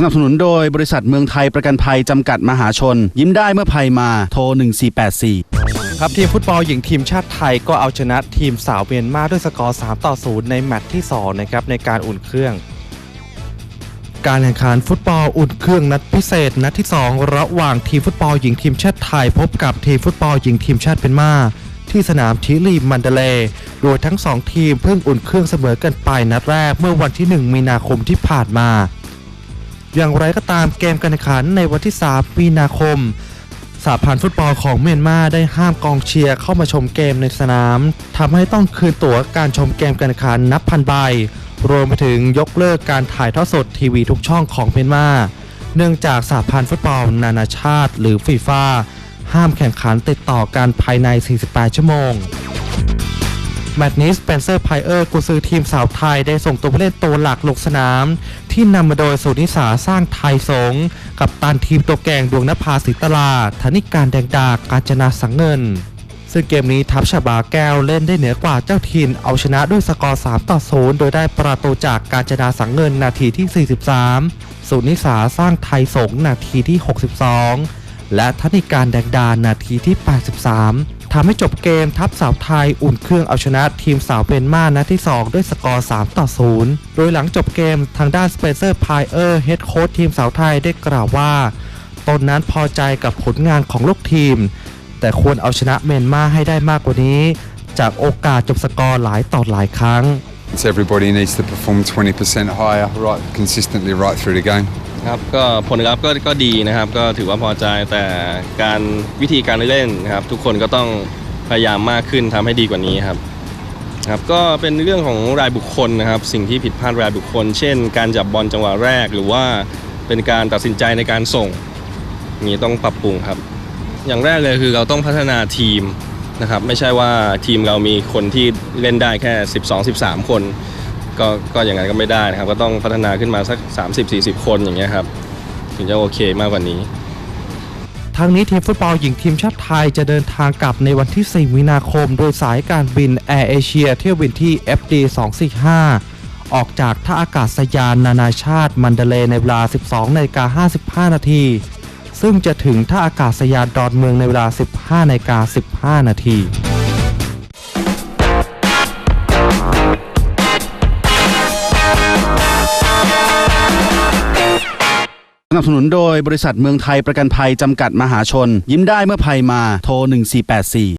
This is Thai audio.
สนับสนุนโดยบริษัทเมืองไทยประกันภัยจำกัดมหาชน ยิ้มได้เมื่อภัยมาโทร 1484 ครับทีมฟุตบอลหญิงทีมชาติไทยก็เอาชนะทีมสาวเมียนมาด้วยสกอร์ 3 ต่อ 0 ในแมตช์ที่ 2 นะครับ ในการอุ่นเครื่อง การแข่งขันฟุตบอลอุ่นเครื่องนัดพิเศษ นัดที่ 2 ระหว่างทีมฟุตบอลหญิงทีมชาติไทย พบกับทีมฟุตบอลหญิงทีมชาติเมียนมาที่สนามชิลีมันเดเลย์โดยทั้ง 2 ทีมเพิ่งอุ่นเครื่องเสมอกันไปนัดแรกเมื่อวันที่ 1 มีนาคมที่ผ่านมา อย่างไรก็ตามเกมการแข่งขันในวันที่ 3 มีนาคมสาพันธ์ฟุตบอลของเมียนมาได้ห้ามกองเชียร์เข้ามาชมเกมในสนามทำให้ต้องคืนตั๋วการชมเกมการแข่งขันนับพันใบ รวมไปถึงยกเลิกการถ่ายทอดสดทีวีทุกช่องของเมียนมา เนื่องจากสาพันธ์ฟุตบอลนานาชาติ หรือฟีฟ่าห้ามแข่งขันติดต่อกันภายใน 48 ชั่วโมง แมตช์นี้สเปนเซอร์ไพเออร์กุซือทีมสาวไทยได้ส่งตัวผู้เล่นตัวหลักลงสนาม ที่นำมาโดยสุนิสาสร้างไทยสงกับตันทีมตัวแกงดวงนภาสิตลาธนิการแดงดากาญจนาสังเงิน ซึ่งเกมนี้ทัพชาบาแก้วเล่นได้เหนือกว่าเจ้าถิ่นเอาชนะด้วยสกอร์ 3 ต่อ 0 โดยได้ประตูจากการจนาสังเงินนาทีที่ 43 สุนิสาสร้างไทยสงนาทีที่ 62 และธนิการแดงดานาทีที่ 83 ทำให้จบเกมทัพสาวไทยอุ่นเครื่องเอาชนะทีมสาวเมียนมานัดที่ 2 ด้วยสกอร์ 3 ต่อ 0 โดยหลังจบเกมทางด้านสเปเซอร์ไพเออร์เฮดโค้ชทีมสาวไทยได้กล่าวว่าตนนั้นพอใจกับผลงานของลูกทีม แต่ควรเอาชนะเมียนมาให้ได้มากกว่านี้ จากโอกาสจบสกอร์หลายต่อหลายครั้ง It's everybody needs to perform 20% higher, right, consistently right through the game. ครับก็ผลลัพธ์ก็ก็ดีนะครับ ก็ถือว่าพอใจแต่การวิธีการเล่นนะครับ ทุกคนก็ต้องพยายามมากขึ้นทำให้ดีกว่านี้ครับครับก็เป็นเรื่องของรายบุคคลนะครับ สิ่งที่ผิดพลาดรายบุคคล เช่น การจับบอลจังหวะแรก หรือว่าเป็นการตัดสินใจในการส่งนี้ต้องปรับปรุงครับ อย่างแรกเลยคือเราต้องพัฒนาทีมนะครับ ไม่ใช่ว่าทีมเรามีคนที่เล่นได้แค่ 12-13 คน ก็ก็อย่างนั้นก็ไม่ได้นะครับ ก็ต้องพัฒนาขึ้นมาสัก 30-40 คนอย่างเงี้ยครับถึงจะโอเคมากกว่านี้ทางนี้ทีมฟุตบอลหญิงทีมชาติไทยจะเดินทางกลับในวันที่ 4 มีนาคม โดยสายการบินแอร์เอเชียเที่ยวบินที่ FD 245 ออกจากท่าอากาศยานนานาชาติมันเดเลในเวลา 12นาฬิกา55 นาที ซึ่งจะถึงท่าอากาศยานดอนเมืองในเวลา 15นาฬิกา15 นาที สนับสนุนโดยบริษัทเมืองไทยประกันภัยจำกัดมหาชน ยิ้มได้เมื่อภัยมาโทร 1484